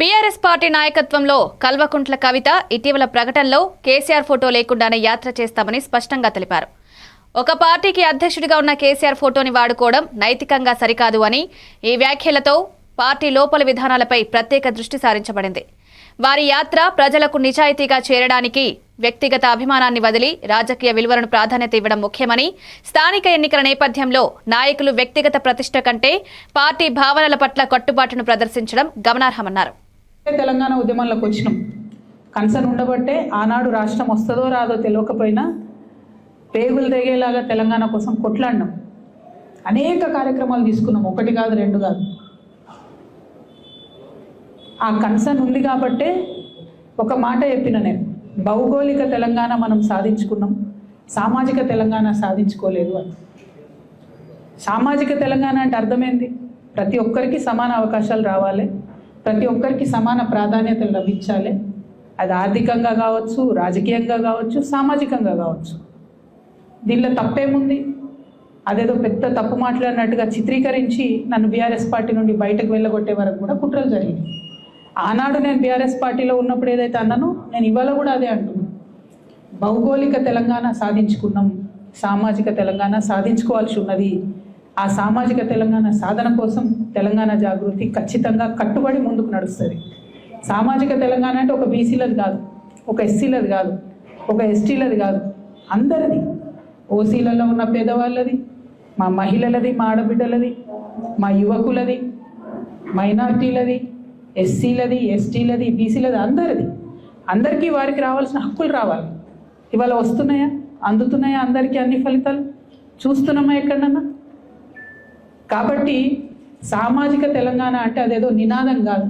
BRS party నాయకత్వంలో కల్వకుంట్ల కవిత ఇటీవల ప్రకటనలో కేసీఆర్ ఫోటో లేకుండానే యాత్ర చేస్తామని స్పష్టంగా తెలిపారు. ఒక పార్టీకి అధ్యక్షుడిగా ఉన్న కేసీఆర్ ఫోటోని వాడుకోవడం నైతికంగా సరికాదు అని ఈ వ్యాఖ్యలతో పార్టీ లోపల విధానాలపై ప్రత్యేక దృష్టి సారించబడింది. వారి యాత్ర ప్రజలకు నిజాయితీగా చేరడానికి వ్యక్తిగత అభిమానాన్ని వదిలి రాజకీయ విలువలను ప్రాధాన్యత ఇవ్వడం ముఖ్యమని స్థానిక ఎన్నికల నేపథ్యంలో నాయకులు వ్యక్తిగత ప్రతిష్ట కంటే పార్టీ భావనల పట్ల కట్టుబాటును ప్రదర్శించడం గమనార్హమన్నారు. తెలంగాణ ఉద్యమంలోకి వచ్చినాం. కన్సర్న్ ఉండబట్టే ఆనాడు రాష్ట్రం వస్తుందో రాదో తెలియకపోయినా పేగులు తెగేలాగా తెలంగాణ కోసం కొట్లాడినాం. అనేక కార్యక్రమాలు తీసుకున్నాం. ఒకటి కాదు రెండు కాదు. ఆ కన్సర్న్ ఉంది కాబట్టే ఒక మాట చెప్పిన నేను. భౌగోళిక తెలంగాణ మనం సాధించుకున్నాం. సామాజిక తెలంగాణ సాధించుకోలేదు అని. సామాజిక తెలంగాణ అంటే అర్థమైంది? ప్రతి ఒక్కరికి సమాన అవకాశాలు రావాలి. ప్రతి ఒక్కరికి సమాన ప్రాధాన్యతలు లభించాలి. అది ఆర్థికంగా కావచ్చు రాజకీయంగా కావచ్చు సామాజికంగా కావచ్చు. దీనిలో తప్పేముంది? అదేదో పెద్ద తప్పు మాట్లాడినట్టుగా చిత్రీకరించి నన్ను బీఆర్ఎస్ పార్టీ నుండి బయటకు వెళ్ళగొట్టే వరకు కూడా కుట్రలు జరిగింది ఆనాడు నేను బీఆర్ఎస్ పార్టీలో ఉన్నప్పుడు ఏదైతే అన్నానో నేను ఇవాళ కూడా అదే అంటున్నాను భౌగోళిక తెలంగాణ సాధించుకున్నాం సామాజిక తెలంగాణ సాధించుకోవాల్సి ఉన్నది. ఆ సామాజిక తెలంగాణ సాధన కోసం తెలంగాణ జాగృతి ఖచ్చితంగా కట్టుబడి ముందుకు నడుస్తుంది. సామాజిక తెలంగాణ అంటే ఒక బీసీలది కాదు ఒక ఎస్సీలది కాదు ఒక ఎస్టీలది కాదు అందరిది. ఓసీలలో ఉన్న పేదవాళ్ళది మా మహిళలది మా ఆడబిడ్డలది మా యువకులది మైనార్టీలది ఎస్సీలది ఎస్టీలది బీసీలది అందరిది. అందరికీ వారికి రావాల్సిన హక్కులు రావాలి. ఇవాళ వస్తున్నాయా? అందుతున్నాయా అందరికీ అన్ని ఫలితాలు? చూస్తున్నామా ఎక్కడన్నా? కాబట్టి సామాజిక తెలంగాణ అంటే అదేదో నినాదం కాదు.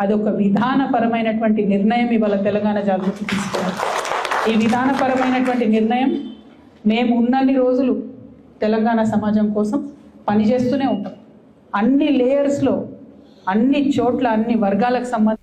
అది ఒక విధానపరమైనటువంటి నిర్ణయం ఇవాళ తెలంగాణ జాగృతి తీసుకున్నారు. ఈ విధానపరమైనటువంటి నిర్ణయం మేము ఉన్నన్ని రోజులు తెలంగాణ సమాజం కోసం పనిచేస్తూనే ఉంటాం. అన్ని లేయర్స్లో అన్ని చోట్ల అన్ని వర్గాలకు సంబంధించి